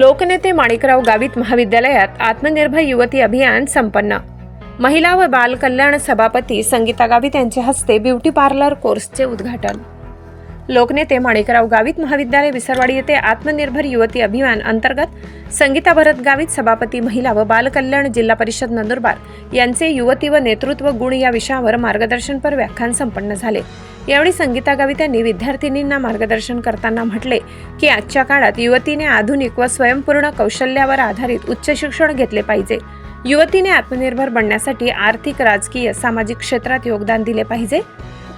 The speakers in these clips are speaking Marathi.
लोकनेते माणिकराव गावित महाविद्यालयात आत्मनिर्भर युवती अभियान संपन्न. महिला व बाल कल्याण सभापती संगीता गावित यांच्या हस्ते ब्युटी पार्लर कोर्सचे उद्घाटन. लोकनेते माणिकराव गावित महाविद्यालय विसरवाडी येथे आत्मनिर्भर युवती अभियान अंतर्गत संगीता भरत गावित सभापती महिला व बाल कल्याण जिल्हा परिषद नंदुरबार यांचे युवती व नेतृत्व गुण या विषयावर मार्गदर्शनपर व्याख्यान संपन्न झाले. यावेळी संगीता गावित यांनी विद्यार्थिनींना मार्गदर्शन करताना म्हटले की आजच्या काळात युवतीने आधुनिक व स्वयंपूर्ण कौशल्यावर आधारित उच्च शिक्षण घेतले पाहिजे. युवतीने आत्मनिर्भर बनण्यासाठी आर्थिक राजकीय सामाजिक क्षेत्रात योगदान दिले पाहिजे.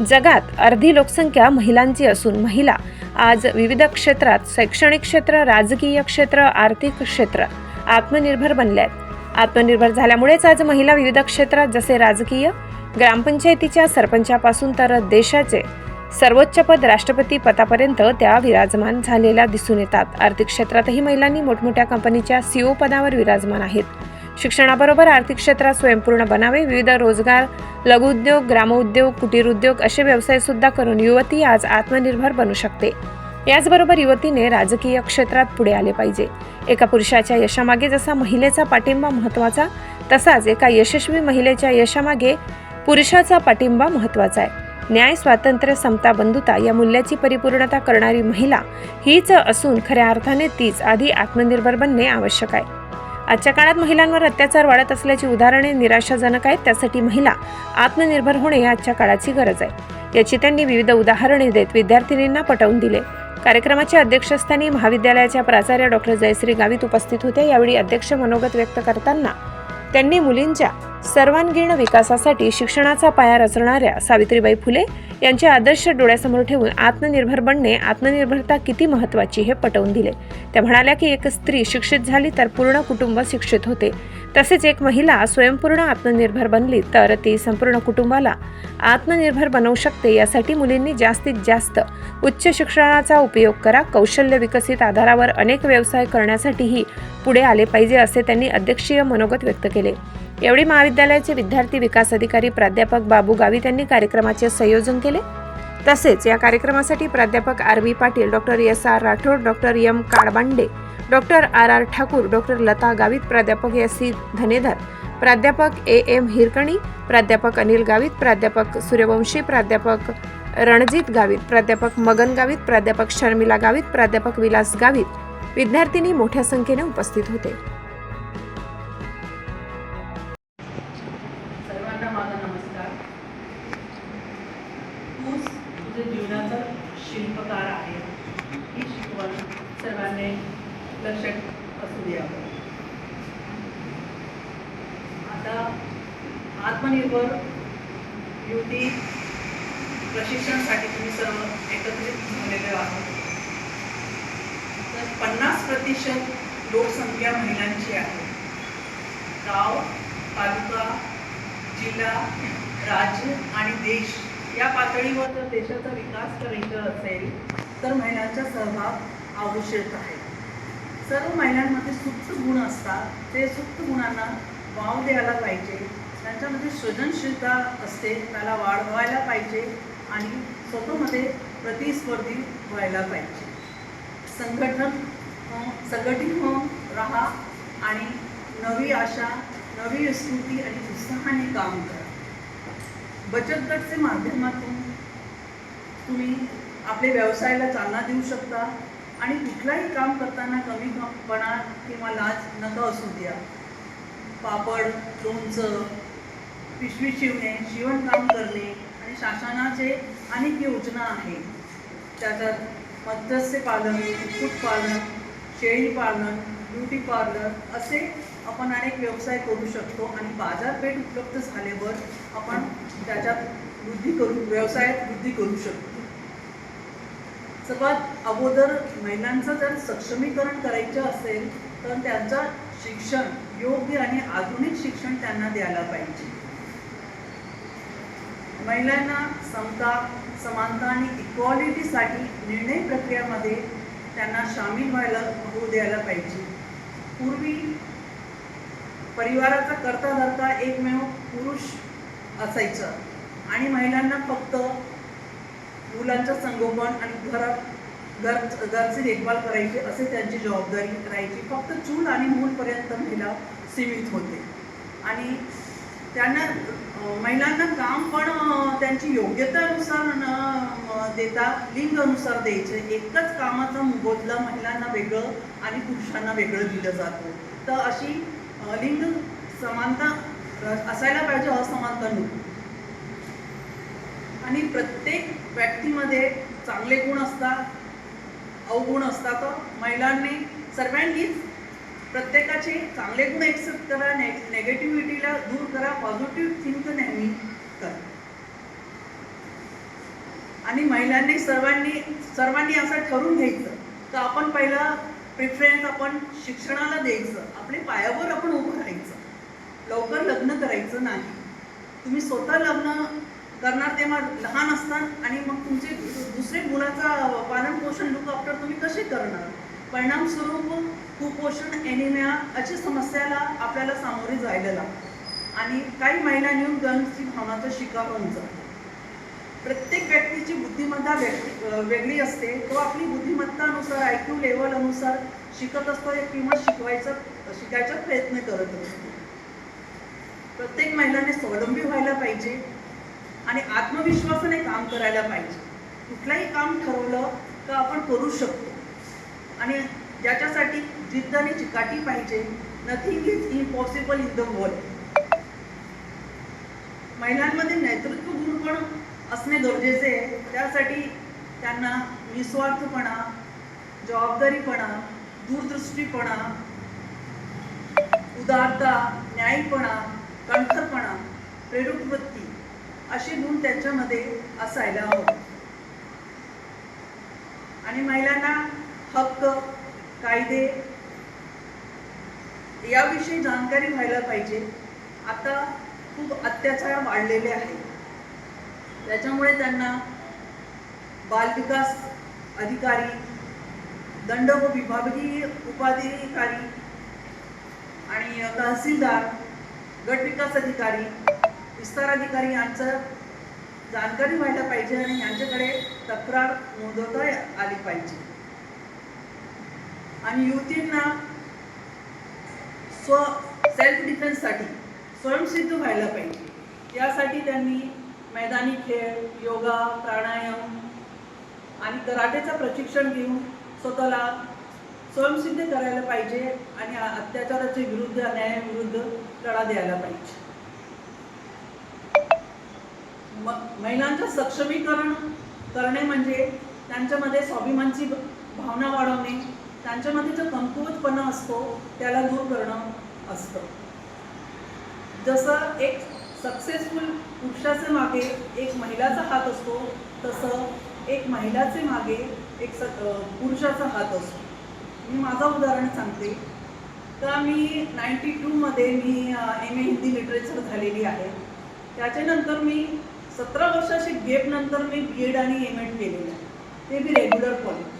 जगात अर्धी लोकसंख्या महिलांची असून महिला आज विविध क्षेत्रात शैक्षणिक क्षेत्र राजकीय क्षेत्र आर्थिक क्षेत्र आत्मनिर्भर बनल्या आहेत आत्मनिर्भर झाल्यामुळेच आज महिला विविध क्षेत्रात जसे राजकीय ग्रामपंचायतीच्या सरपंचापासून तर देशाचे सर्वोच्च पद राष्ट्रपती पदापर्यंत त्या विराजमान झालेल्या दिसून येतात. आर्थिक क्षेत्रातही महिलांनी मोठमोठ्या कंपनीच्या सीओ पदावर विराजमान आहेत. शिक्षणाबरोबर आर्थिक क्षेत्रात स्वयंपूर्ण बनावे विविध रोजगार लघुउद्योग ग्रामोद्योग कुटीर उद्योग असे व्यवसाय सुद्धा करून युवती आज आत्मनिर्भर बनू शकते. याचबरोबर युवतीने राजकीय क्षेत्रात पुढे आले पाहिजे. एका पुरुषाच्या यशामागे जसा महिलेचा पाठिंबा महत्त्वाचा तसाच एका यशस्वी महिलेच्या यशामागे पुरुषाचा पाठिंबा महत्त्वाचा आहे. न्याय स्वातंत्र्य समता बंधुता या मूल्याची परिपूर्णता करणारी महिला हीच असून खऱ्या अर्थाने तीच आधी आत्मनिर्भर बनणे आवश्यक आहे. आजच्या काळात महिलांवर अत्याचार वाढत असल्याची उदाहरणे निराशाजनक आहेत. त्यासाठी महिला आत्मनिर्भर होणे ही आजच्या काळाची गरज आहे. याची त्यांनी विविध उदाहरणे देत विद्यार्थिनींना पटवून दिले. कार्यक्रमाच्या अध्यक्षस्थानी महाविद्यालयाच्या प्राचार्य डॉक्टर जयश्री गावित उपस्थित होते यावेळी अध्यक्ष मनोगत व्यक्त करताना त्यांनी मुलींच्या सर्वांगीण विकासासाठी शिक्षणाचा पाया रचणाऱ्या सावित्रीबाई फुले यांचे आदर्श डोळ्यासमोर ठेवून आत्मनिर्भर बनणे आत्मनिर्भरता किती महत्त्वाची हे पटवून दिले. त्या म्हणाल्या की एक स्त्री शिक्षित झाली तर पूर्ण कुटुंब शिक्षित होते. तसेच एक महिला स्वयंपूर्ण आत्मनिर्भर बनली तर ती संपूर्ण कुटुंबाला आत्मनिर्भर बनवू शकते यासाठी मुलींनी जास्तीत जास्त उच्च शिक्षणाचा उपयोग करा. कौशल्य विकसित आधारावर अनेक व्यवसाय करण्यासाठीही पुढे आले पाहिजे असे त्यांनी अध्यक्षीय मनोगत व्यक्त केले. एवढी महाविद्यालयाचे विद्यार्थी विकास अधिकारी प्राध्यापक बाबू गावित यांनी कार्यक्रमाचे संयोजन केले. तसेच या कार्यक्रमासाठी प्राध्यापक R V Patil doctor S R Rathod doctor M Kalbande doctor R R Thakur doctor Lata Gavit प्राध्यापक एस सी धनेधर प्राध्यापक ए एम हिरकणी प्राध्यापक अनिल गावित प्राध्यापक सूर्यवंशी प्राध्यापक रणजित गावित प्राध्यापक मगन गावित प्राध्यापक शर्मिला गावित प्राध्यापक विलास गावित. विद्यार्थिनी मोठ्या संख्येने उपस्थित होते. आत्मनिर्भर युती प्रशिक्षणासाठी तुम्ही सर्व एकत्रित झालेले आहात. तर पन्नास प्रतिशत लोकसंख्या महिलांची आहे. गाव तालुका जिल्हा राज्य आणि देश या पातळीवर जर देशाचा विकास करायचा असेल तर महिलांचा सहभाग आवश्यक आहे. सर्व महिलांमध्ये सुप्त गुण असतात. ते सुप्त गुणांना वाव द्यायला पाहिजे. सृजनशीलता असते त्याला वाढवायला पाहिजे आणि स्वतःमध्ये प्रतिस्पर्धी व्हायला पाहिजे. संघटन हो, संघटित होऊन राहा आणि नवी आशा नवी स्मृती आणि उत्साहाने काम करा. बचत गटचे माध्यमातून तुम्ही आपल्या व्यवसायाला चालना देऊ शकता आणि कुठलाही काम करताना कमीपणा किंवा लाज नका असू द्या. पापड लोणचं पिशवी शिवणे शिवणकाम करणे आणि शासनाचे अनेक योजना आहेत त्याच्यात मत्स्य पालन कुक्कुटपालन शेळी पालन ब्युटी पार्लर असे आपण अनेक व्यवसाय करू शकतो आणि बाजारपेठ उपलब्ध झाल्यावर आपण त्याच्यात वृद्धी करू व्यवसायात वृद्धी करू शकतो. सर्वात अगोदर महिलांचं जर सक्षमीकरण करायचं असेल तर त्यांचं शिक्षण योग्य आणि आधुनिक शिक्षण त्यांना द्यायला पाहिजे. महिलांना समता समानता आणि इक्वॉलिटीसाठी निर्णय प्रक्रियामध्ये त्यांना सामील व्हायला होऊ द्यायला पाहिजे. पूर्वी परिवाराचा करता धरता एकमेव पुरुष असायचं आणि महिलांना फक्त मुलांचं संगोपन आणि घरात घर घरची देखभाल करायची असे त्यांची जबाबदारी राहायची. फक्त चूल आणि मूलपर्यंत महिला सीमित होते. आणि त्यांना महिलांना काम पण त्यांची योग्यतेनुसार न अं, लिंगानुसार द्यायचे. एकच कामाचा मोबदला महिलांना वेगळं आणि पुरुषांना वेगळं दिलं जातं. तर अशी लिंग समानता असायला पाहिजे असमानता नको आणि प्रत्येक व्यक्तीमध्ये चांगले गुण असतात अवगुण असतात. महिलांनी सर्वांनीच प्रत्येक स्वतःचे चांगले गुण एक्सेप्ट करा ने नेगेटिव्हिटीला दूर करा पॉझिटिव्ह थिंक नेहमी करा. आणि महिलांनी सर्वांनी सर्वांनी असं ठरून घ्यायचं तर आपण पहिला प्रिफरन्स आपण शिक्षणाला द्यायचं. आपले पायावर आपण उभं राहायचं. लवकर लग्न करायचं नाही. तुम्ही स्वतः लग्न करणार तेव्हा लहान असतात आणि मग तुमचे दुसरे मुलाचा पालन पोषण लुक आफ्टर तुम्ही कसे करणार? परिणामस्वरूप कुपोषण एनिमिया अशी समस्याला आपल्याला सामोरे जायला लागतं. आणि काही महिला येऊन गर्ल्सची भावनाचा शिकार होऊन जातो प्रत्येक व्यक्तीची बुद्धिमत्ता व्यक्ती वेगळी असते. तो आपली बुद्धिमत्तानुसार आय क्यू लेवलनुसार शिकत असतो किंवा शिकवायचा शिकायचा प्रयत्न करत असतो. प्रत्येक महिलाने स्वावलंबी व्हायला पाहिजे आणि आत्मविश्वासाने काम करायला पाहिजे. कुठलंही काम ठरवलं तर आपण करू शकतो. आणि ज्याच्यासाठी जिद्द आणि चिकाटी पाहिजे. Nothing is impossible in the world महिलांमध्ये नेतृत्व गुण पण असणे गरजेचे आहे. त्यासाठी त्यांना निस्वार्थपणा जबाबदारीपणा दूरदृष्टीपणा उदारता न्यायीपणा कणखरपणा प्रेरकवृत्ती असे गुण त्यांच्यामध्ये असायला हवं. आणि महिलांना हक्क कायदे याविषयी जाणकारी व्हायला पाहिजे. आता खूप अत्याचार वाढलेले आहेत. त्याच्यामुळे त्यांना बालविकास अधिकारी दंड व विभागीय उपाधिकारी आणि तहसीलदार गट विकास अधिकारी विस्तार अधिकारी यांचं जाणकारी व्हायला पाहिजे आणि यांच्याकडे तक्रार नोंदवता आली पाहिजे. आणि युवतींना स्व सेल्फ डिफेन्ससाठी स्वयंसिद्ध व्हायला पाहिजे. यासाठी त्यांनी मैदानी खेळ योगा प्राणायाम आणि कराटेचं प्रशिक्षण घेऊन स्वतःला स्वयंसिद्ध करायला पाहिजे आणि अत्याचाराच्या विरुद्ध अन्यायाविरुद्ध लढा द्यायला पाहिजे. म महिलांचं सक्षमीकरण करणे म्हणजे त्यांच्यामध्ये स्वाभिमानची भावना वाढवणे त्यांच्यामध्ये जो कमकुवतपणा असतो त्याला दूर करणं असतं. जसं एक सक्सेसफुल पुरुषाचे मागे एक महिलाचा हात असतो तसं एक महिलाचे मागे एक स पुरुषाचा हात असतो. मी माझं उदाहरण सांगते. तर मी नाईन्टी टूमध्ये मी एम ए हिंदी लिटरेचर झालेली आहे. त्याच्यानंतर मी सतरा वर्षाचे गेपनंतर मी बी एड आणि एम एड केलेलं आहे. ते बी रेग्युलर कॉलेज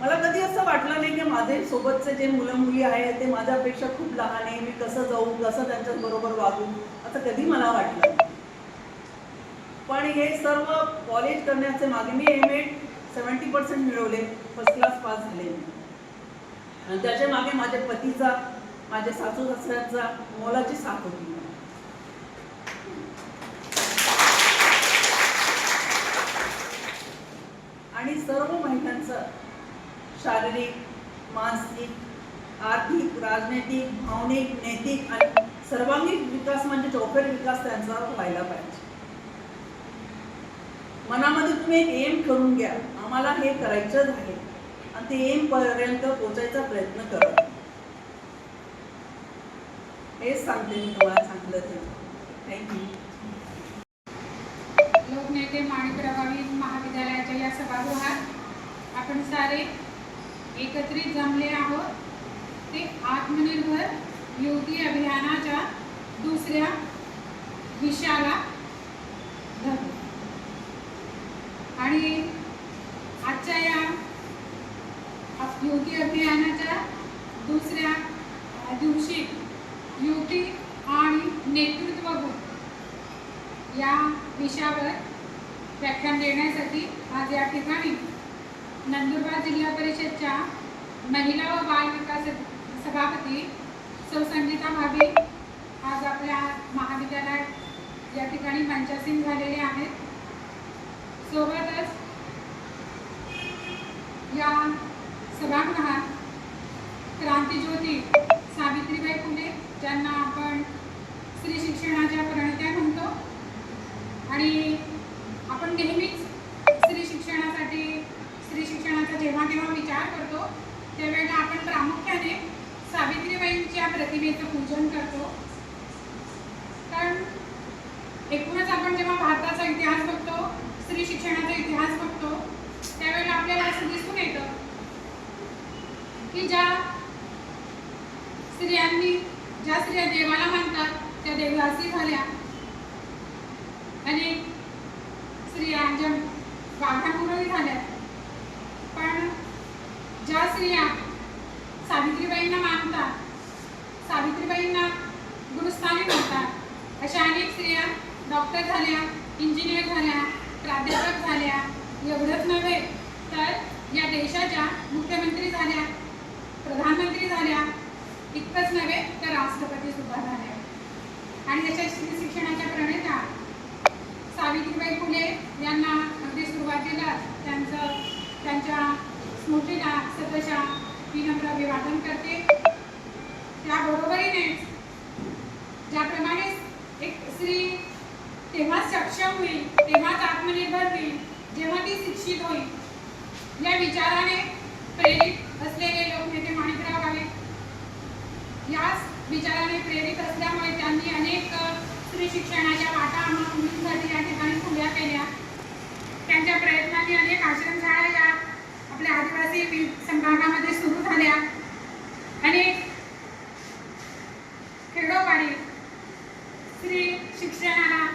मला कधी असं वाटलं नाही की माझे सोबतचे जे मुलं मुली आहेत ते माझ्यापेक्षा खूप लहान आहे मी कसं जाऊ कसं त्यांच्याबरोबर वागू असं कधी मला वाटलं पण हे सर्व कॉलेज करण्याचे मागे मी एम एड सेवन्टी पर्सेंट मिळवले फर्स्ट क्लास पास झाले आणि त्याच्यामागे माझ्या पतीचा माझ्या सासू सासऱ्यांचा मोलाची साथ होती. आणि सर्व महिलांचं शारीरिक मानसिक आर्थिक राजनैतिक भावनिक नैतिक आणि सर्वांगीण विकास म्हणजे चौफेर विकास त्यांचा व्हायला पाहिजे. मनामध्ये तुम्ही एक एम ठरवून घ्या. आम्हाला हे करायचंच आहे. आणि ते एम पर्यंत पोचायचा प्रयत्न करा. हेच सांगते मी तुम्हाला सांगलं ते. थँक्यू लोकनेते माणिकराव गावित महाविद्यालयाच्या या सभागृहात आपण सारे एकत्रित जमले आहोत. ते आत्मनिर्भर युवती अभियानाच्या दुसऱ्या विषयाला धरू. आणि आजच्या या युवती अभियानाच्या दुसऱ्या दिवशी युवती आणि नेतृत्व गुण या विषयावर व्याख्यान देण्यासाठी आज या ठिकाणी नंदुरबार जिल्हा परिषदच्या महिला व बाल विकास सभापती सौ संगीता भाभी आज आपल्या महाविद्यालयात या ठिकाणी मंचासीन झालेले आहेत. सोबतच या सभागृहात क्रांतीज्योती सावित्रीबाई फुले ज्यांना आपण स्त्री शिक्षणाच्या प्रणत्या म्हणतो आणि आपण नेहमीच स्त्री शिक्षणासाठी स्त्री शिक्षणाचा जेव्हा केव्हा विचार करतो त्यावेळेला आपण प्रामुख्याने सावित्रीबाईंच्या प्रतिमेचं पूजन करतो. कारण एकूणच आपण जेव्हा भारताचा इतिहास बघतो स्त्री शिक्षणाचा इतिहास बघतो त्यावेळेला आपल्याला असं दिसून येतं की ज्या स्त्रियांनी ज्या स्त्रिया देवाला मानतात त्या देवदासी झाल्या. अनेक स्त्रिया ज्या वाघामुरही झाल्या. ज्या स्त्रिया सावित्रीबाईंना मानतात सावित्रीबाईंना गुरुस्थानी मानतात अशा अनेक स्त्रिया डॉक्टर झाल्या इंजिनियर झाल्या प्राध्यापक झाल्या एवढंच नव्हे तर या देशाच्या मुख्यमंत्री झाल्या प्रधानमंत्री झाल्या इतकंच नव्हे तर राष्ट्रपती सुद्धा झाल्या. आणि त्याच्या स्त्री शिक्षणाच्या प्रणेता सावित्रीबाई फुले यांना अगदी सुरुवातीला त्यांचं त्यांच्या स्मृतीला सदशा विनम्र अभिवादन करते. त्याबरोबरीने ज्याप्रमाणे एक स्त्री तेव्हाच सक्षम होईल तेव्हाच आत्मनिर्भर होईल जेव्हा ती शिक्षित होईल. या विचाराने प्रेरित असलेले लोकनेते माणिकराव गावित याच विचाराने प्रेरित असल्यामुळे त्यांनी अनेक स्त्री शिक्षणाच्या वाटा आम्हाला मुलींसाठी या ठिकाणी खुल्या केल्या त्यांच्या प्रयत्नांनी अनेक आश्रमशाळा या आपल्या आदिवासी संभागामध्ये सुरू झाल्या. अनेक खेडोपाडी स्त्री शिक्षणाला